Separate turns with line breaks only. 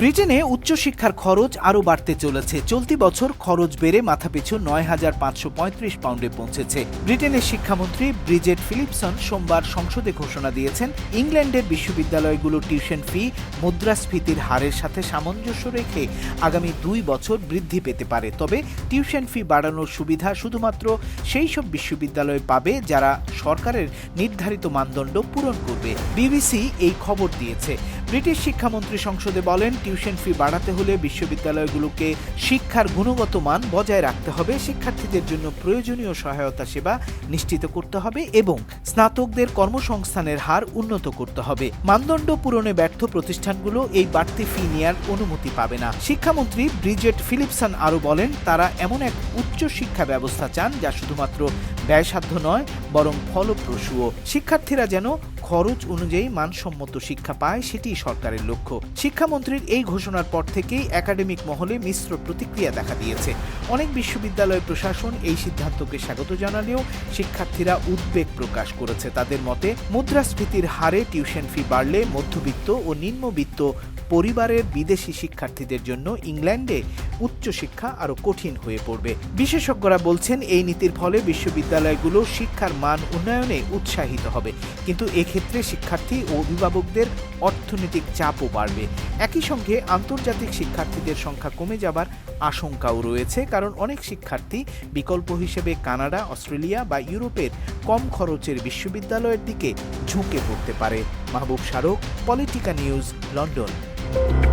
ব্রিটেনে উচ্চশিক্ষার খরচ আরও বাড়তে চলেছে। চলতি বছর খরচ বেড়ে মাথাপিছু নয় হাজার পাঁচশো পঁয়ত্রিশ পাউন্ডে পৌঁছেছে। ব্রিটেনের শিক্ষামন্ত্রী ব্রিজেট ফিলিপসন সোমবার সংসদে ঘোষণা দিয়েছেন, ইংল্যান্ডের বিশ্ববিদ্যালয়গুলোর টিউশন ফি মুদ্রাস্ফীতির হারের সাথে সামঞ্জস্য রেখে আগামী দুই বছর বৃদ্ধি পেতে পারে। তবে টিউশন ফি বাড়ানোর সুবিধা শুধুমাত্র সেই সব বিশ্ববিদ্যালয় পাবে যারা সরকারের নির্ধারিত মানদণ্ড পূরণ করবে। বিবিসি এই খবর দিয়েছে। ব্রিটিশ শিক্ষামন্ত্রী সংসদে বলেন, টিউশন ফি বাড়াতে হলে বিশ্ববিদ্যালয়গুলোকে শিক্ষার গুণগত মান বজায় রাখতে হবে, শিক্ষার্থীদের জন্য প্রয়োজনীয় সহায়তা সেবা নিশ্চিত করতে হবে এবং স্নাতকদের কর্মসংস্থানের হার উন্নত করতে হবে। মানদণ্ড পূরণে ব্যর্থ প্রতিষ্ঠানগুলো এই বাড়তি ফি নেওয়ার অনুমতি পাবে না। শিক্ষামন্ত্রী ব্রিজেট ফিলিপসন আরও বলেন, তারা এমন এক উচ্চ শিক্ষা ব্যবস্থা চান যা শুধুমাত্র ব্যয়সাধ্য নয়, বরং ফলপ্রসূও। শিক্ষার্থীরা যেন খরচ অনুযায়ী মানসম্মত শিক্ষা পায়, সেটি সরকারের লক্ষ্য। শিক্ষামন্ত্রীর এই ঘোষণার পর থেকেই একাডেমিক মহলে মিশ্র প্রতিক্রিয়া দেখা দিয়েছে। অনেক বিশ্ববিদ্যালয় প্রশাসন এই সিদ্ধান্তকে স্বাগত জানালেও শিক্ষার্থীরা উদ্বেগ প্রকাশ করেছে। তাদের মতে, মুদ্রাস্ফীতির হারে টিউশন ফি বাড়লে মধ্যবিত্ত ও নিম্নবিত্ত পরিবারের বিদেশি শিক্ষার্থীদের জন্য ইংল্যান্ডে উচ্চশিক্ষা আরও কঠিন হয়ে পড়বে। বিশেষজ্ঞরা বলছেন, এই নীতির ফলে বিশ্ববিদ্যালয়গুলো শিক্ষার মান উন্নয়নে উৎসাহিত হবে। কিন্তু এক্ষেত্রে শিক্ষার্থী ও অভিভাবকদের অর্থনৈতিক চাপও বাড়বে। একই সঙ্গে আন্তর্জাতিক শিক্ষার্থীদের সংখ্যা কমে যাবার আশঙ্কাও রয়েছে, কারণ অনেক শিক্ষার্থী বিকল্প হিসেবে কানাডা, অস্ট্রেলিয়া বা ইউরোপের কম খরচের বিশ্ববিদ্যালয়ের দিকে ঝুঁকে পড়তে পারে। মাহবুব স্মারক পলিটিকা নিউজ, লন্ডন। Thank you.